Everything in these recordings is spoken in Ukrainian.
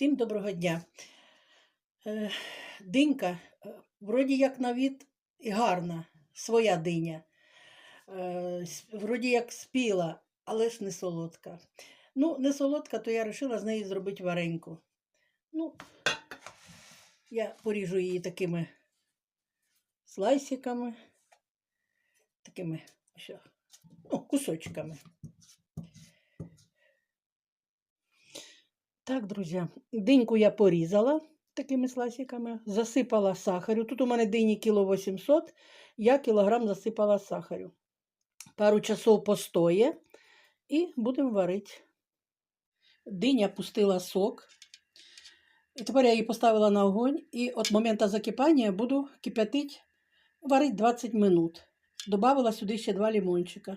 Всім доброго дня. Е, Динька, е, вроді як на від гарна, своя диня. Е, Вроді як спіла, але ж не солодка. Ну, не солодка, то я вирішила з неї зробити вареньку. Ну, я поріжу її такими слайсиками, такими що, ну, кусочками. Так, друзі, диньку я порізала такими слайсиками, засипала сахарю. Тут у мене дині кіло 800, я кілограм засипала сахарю. Пару часов постоє і будемо варити. Диня пустила сок. І тепер я її поставила на огонь і від моменту закипання буду кип'ятити, варити 20 минут. Добавила сюди ще два лимончика.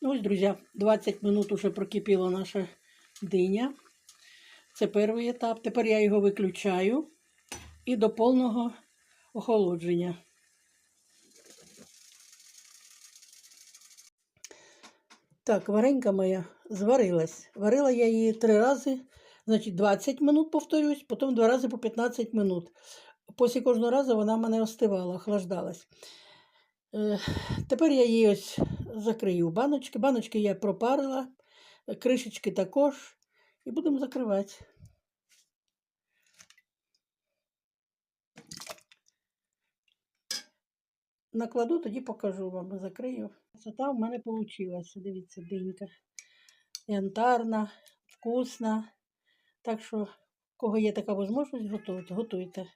Ну ось, друзі, 20 минут уже прокипіла наша диня. Це перший етап. Тепер я його виключаю і до повного охолодження. Так, варенька моя зварилась. Варила я її три рази, значить 20 минут, повторюсь, потім два рази по 15 минут. Після кожного разу вона в мене остивала, охлаждалась. Е, тепер я її ось закрию баночки. Баночки я пропарила, кришечки також. І будемо закривати. Накладу, тоді покажу вам, закрию. Красота в мене вийшла. Дивіться, динька. Янтарна, вкусна. Так що, у кого є така можливість, готуйте. готуйте.